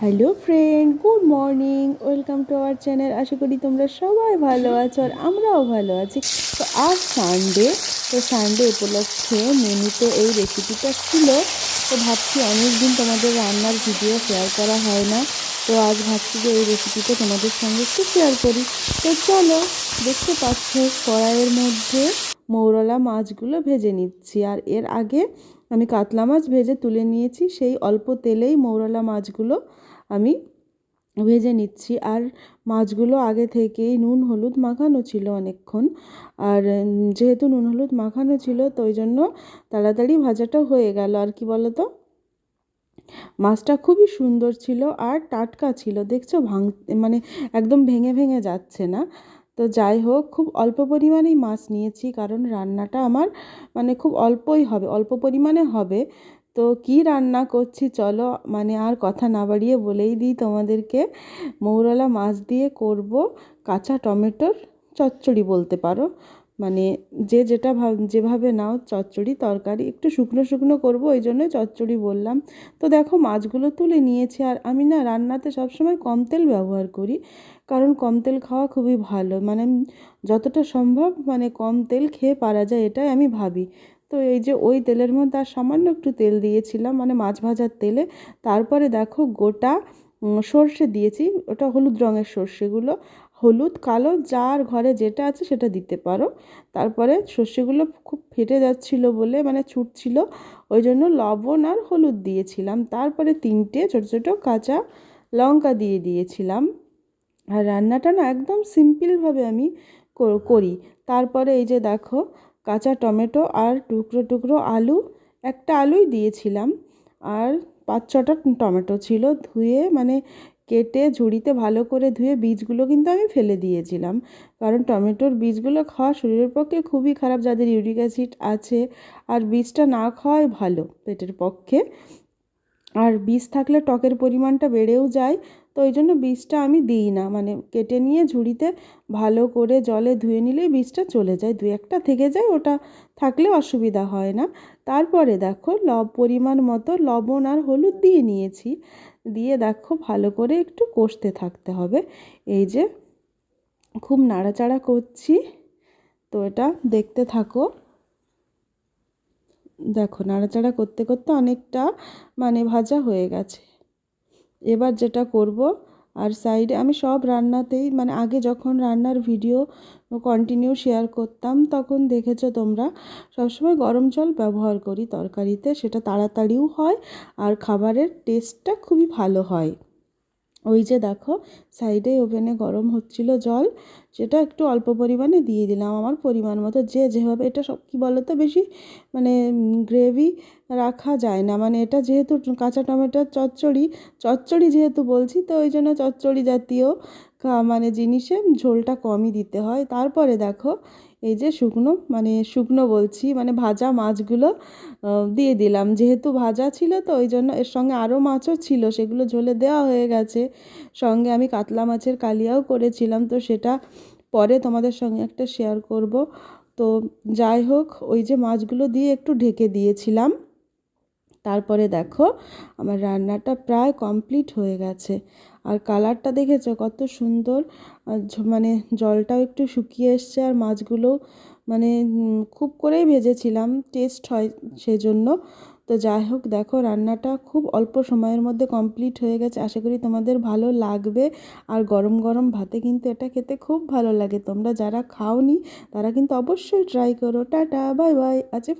Hello friend good morning welcome to our channel আশা করি তোমরা সবাই ভালো আছো আর আমরাও ভালো আছি। তো আজ সানডে তো সানডে উপলক্ষে মেনুতে এই রেসিপিটা ছিল। তো ভাবছি অনেক দিন তোমাদের রান্নার ভিডিও শেয়ার করা হয় না। তো আজ ভাবছি যে এই রেসিপিটা তোমাদের সঙ্গে একটু শেয়ার করি। তো চলো, দেখতে পাচ্ছ কড়াইয়ের মধ্যে মৌরলা মাছগুলো ভেজে নিচ্ছি। আর এর আগে আমি কাতলা মাছ ভেজে তুলে নিয়েছি, সেই অল্প তেলেই মৌরলা মাছগুলো আমি ভেজে নিচ্ছি। আর মাছগুলো আগে থেকেই নুন, হলুদ মাখানো ছিল অনেকক্ষণ। আর যেহেতু নুন, হলুদ মাখানো ছিল, তো ওই জন্য তাড়াতাড়ি ভাজাটা হয়ে গেল। আর কি বলো তো মাছটা খুবই সুন্দর ছিল আর টাটকা ছিল। দেখছ ভাঙ মানে একদম ভেঙে ভেঙে যাচ্ছে না। তো যাই হোক, খুব অল্প পরিমাণেই মাছ নিয়েছি, কারণ রান্নাটা আমার মানে খুব অল্পই হবে, অল্প পরিমাণে হবে। তো কি রান্না করছি চলো মানে আর কথা না বাড়িয়ে বলেই দিই তোমাদেরকে। মৌরলা মাছ দিয়ে করব কাঁচা টমেটোর চচ্চড়ি বলতে পারো। মানে যে যেটা ভাব, যেভাবে নাও, চচ্চড়ি তরকারি, একটু শুকনো শুকনো করব, ওই জন্য চচ্চড়ি বললাম। তো দেখো, মাছগুলো তুলে নিয়েছি, আর আমি না রান্নাতে সবসময় কম তেল ব্যবহার করি, কারণ কম তেল খাওয়া খুবই ভালো। মানে যতটা সম্ভব মানে কম তেল খেয়ে পারা যায়, এটাই আমি ভাবি। তো এই যে ওই তেলের মধ্যে আর সামান্য একটু তেল দিয়েছিলাম মানে মাছ ভাজার তেলে। তারপরে দেখো, গোটা সর্ষে দিয়েছি, ওটা হলুদ রঙের সর্ষেগুলো। হলুদ, কালো, যার ঘরে যেটা আছে সেটা দিতে পারো। তারপরে সর্ষেগুলো খুব ফেটে যাচ্ছিল বলে মানে ছুটছিল, ওই জন্য লবণ আর হলুদ দিয়েছিলাম। তারপরে তিনটে ছোটো ছোটো কাঁচা লঙ্কা দিয়ে দিয়েছিলাম। আর রান্নাটা না একদম সিম্পলভাবে আমি কর- তারপরে এই যে দেখো, কাঁচা টমেটো আর টুকরো টুকরো আলু, একটা আলুই দিয়েছিলাম। আর পাঁচ ছটা টমেটো ছিল, ধুয়ে মানে কেটে ঝুড়িতে ভালো করে ধুয়ে বীজগুলো কিন্তু আমি ফেলে দিয়েছিলাম। কারণ টমেটোর বীজগুলো খাওয়া শরীরের পক্ষে খুবই খারাপ, যাদের ইউরিক অ্যাসিড আছে আর বীজটা না খাওয়াই ভালো পেটের পক্ষে। আর বীজ থাকলে টকের পরিমাণটা বেড়েও যায় ওই জন্য বীজটা আমি দিই না। মানে কেটে নিয়ে ঝুড়িতে ভালো করে জলে ধুয়ে নিলেই বীজটা চলে যায়। দু একটা থেকে যায়, ওটা থাকলে অসুবিধা হয় না। তারপরে দেখো লব, পরিমাণ মতো লবণ আর হলুদ দিয়ে নিয়েছি। দিয়ে দেখো ভালো করে একটু কষতে থাকতে হবে। এই যে খুব নাড়াচাড়া করছি। তো এটা দেখতে থাকো। দেখো নাড়াচাড়া করতে করতে অনেকটা মানে ভাজা হয়ে গেছে। এবার যেটা করব, আর সাইডে আমি সব রান্নাতেই মানে আগে যখন রান্নার ভিডিও কন্টিনিউ শেয়ার করতাম, তখন দেখেছ তোমরা, সবসময় গরম জল ব্যবহার করি তরকারিতে, সেটা তাড়াতাড়িও হয়, আর খাবারের টেস্টটা খুবই ভালো হয়। ওই যে দেখো সাইডে ওভেনে গরম হচ্ছিল জল সেটা একটু অল্প পরিমাণে দিয়ে দিলাম আমার পরিমাণ মতো। যে যেভাবে এটা সব, কী বলো তো বেশি মানে গ্রেভি রাখা যায় না। মানে এটা যেহেতু কাঁচা টমেটোর চচ্চড়ি চচ্চড়ি যেহেতু বলছি, তো ওই জন্য চচ্চড়ি জাতীয় মানে জিনিসে ঝোলটা কমই দিতে হয়। তারপরে দেখো, এই যে শুকনো মানে শুকনো বলছি মানে ভাজা মাছগুলো দিয়ে দিলাম। যেহেতু ভাজা ছিল তো, ওই জন্য এর সঙ্গে আরও মাছও ছিল, সেগুলো ঝোলে দেওয়া হয়ে গেছে। সঙ্গে আমি কাতলা মাছের কালিয়াও করেছিলাম, তো সেটা পরে তোমাদের সঙ্গে একটা শেয়ার করব। তো যাই হোক, ওই যে মাছগুলো দিয়ে একটু ঢেকে দিয়েছিলাম। তারপরে দেখো, আমার রান্নাটা প্রায় কমপ্লিট হয়ে গেছে। আর কালারটা দেখেছ কত সুন্দর? মানে জলটাও একটু শুকিয়ে এসছে আর মাছগুলো মানে খুব করেই ভেজেছিলাম টেস্ট হয় সেজন্য। তো যাই হোক, দেখো রান্নাটা খুব অল্প সময়ের মধ্যে কমপ্লিট হয়ে গেছে। আশা করি তোমাদের ভালো লাগবে। আর গরম গরম ভাতে কিন্তু এটা খেতে খুব ভালো লাগে। তোমরা যারা খাওনি, তারা কিন্তু অবশ্যই ট্রাই করো। টাটা বাই বাই আছে